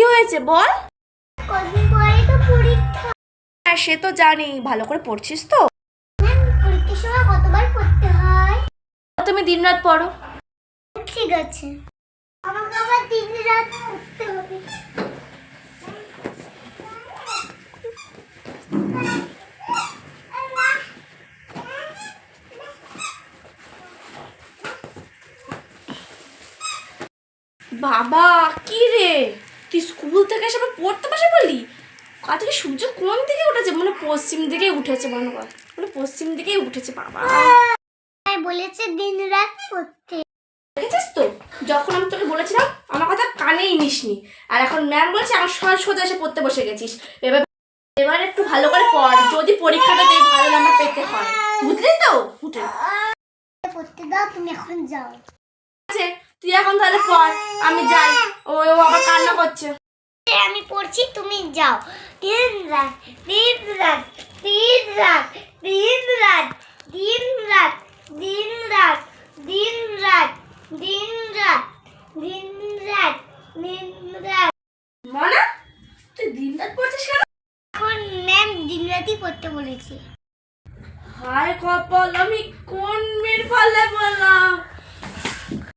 কি হয়েছে বল? হ্যাঁ সে তো জানি ভালো করে পড়ছিস তো? পরীক্ষার সময় কতবার পড়তে হয়? তুমি দিনরাত পড়ো। ঠিক আছে। আমাকে আবার দিন রাত পড়তে হবে। বাবা কি রে? তুই স্কুল থেকে এসে আবার পড়তে বসে বললি আজকে সূর্য কোন দিকে উঠেছে? মানে পশ্চিম দিকে উঠেছে মনে কর মানে পশ্চিম দিকেই উঠেছে বাবা। বলেছে দিন রাত পড়তে। দেখেছিস তো? যখন আমি তোকে বলেছিলাম আমার কথা কানেই নিসনি। আর এখন ম্যাম বলছে আমার সহজ সোজা এসে পড়তে বসে গেছিস। এবার এবার একটু ভালো করে পড়। যদি পরীক্ষাটা দিয়ে ভালো নাম্বার পেতে হয়। বুঝলি তো? উঠে। পড়তে দাও তুমি এখন যাও। তুই এখন তাহলে পড় আমি যাই। ও আবার কান্না করছে। আমি পড়ছি তুমি যাও। দিন রাত দিন রাত দিন রাত দিন রাত দিন রাত দিন রাত দিন রাত দিন রাত দিন রাত দিন রাত। মনা? তুই দিন রাত পড়ছিস কেন? এখন ম্যাম দিন রাতই পড়তে বলেছে। হায় কপাল আমি কোন